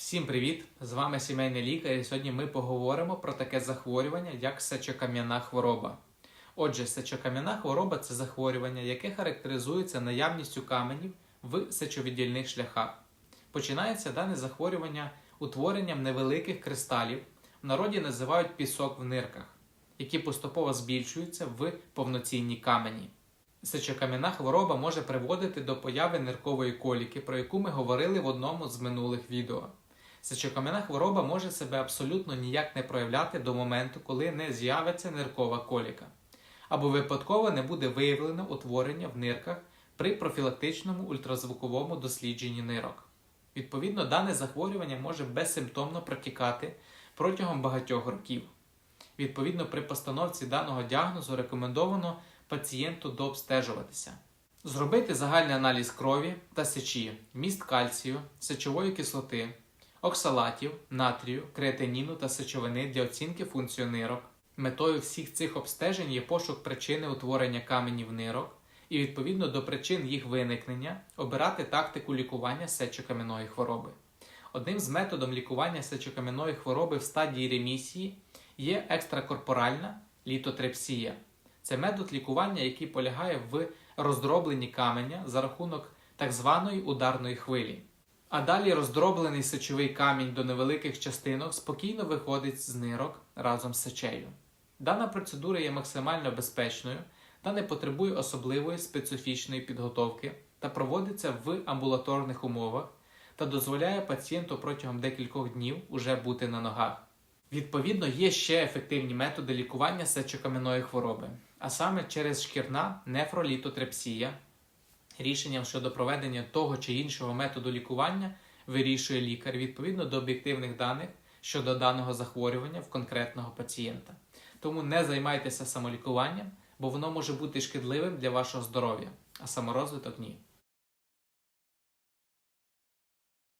Всім привіт! З вами сімейний лікар, і сьогодні ми поговоримо про таке захворювання, як сечокам'яна хвороба. Отже, сечокам'яна хвороба це захворювання, яке характеризується наявністю каменів в сечовіддільних шляхах. Починається дане захворювання утворенням невеликих кристалів, в народі називають пісок в нирках, які поступово збільшуються в повноцінні камені. Сечокам'яна хвороба може приводити до появи ниркової коліки, про яку ми говорили в одному з минулих відео. Сечокам'яна хвороба може себе абсолютно ніяк не проявляти до моменту, коли не з'явиться ниркова коліка, або випадково не буде виявлено утворення в нирках при профілактичному ультразвуковому дослідженні нирок. Відповідно, дане захворювання може безсимптомно протікати протягом багатьох років. Відповідно, при постановці даного діагнозу рекомендовано пацієнту дообстежуватися. Зробити загальний аналіз крові та сечі, міст кальцію, сечової кислоти, оксалатів, натрію, креатиніну та сечовини для оцінки функцію нирок. Метою всіх цих обстежень є пошук причини утворення каменів нирок і відповідно до причин їх виникнення обирати тактику лікування сечокам'яної хвороби. Одним з методом лікування сечокам'яної хвороби в стадії ремісії є екстракорпоральна літотрепсія. Це метод лікування, який полягає в роздробленні каменя за рахунок так званої ударної хвилі. А далі роздроблений сечовий камінь до невеликих частинок спокійно виходить з нирок разом з сечею. Дана процедура є максимально безпечною та не потребує особливої специфічної підготовки та проводиться в амбулаторних умовах та дозволяє пацієнту протягом декількох днів уже бути на ногах. Відповідно, є ще ефективні методи лікування сечокам'яної хвороби, а саме через шкірна нефролітотрепсія. Рішенням щодо проведення того чи іншого методу лікування вирішує лікар відповідно до об'єктивних даних щодо даного захворювання в конкретного пацієнта. Тому не займайтеся самолікуванням, бо воно може бути шкідливим для вашого здоров'я, а саморозвиток ні.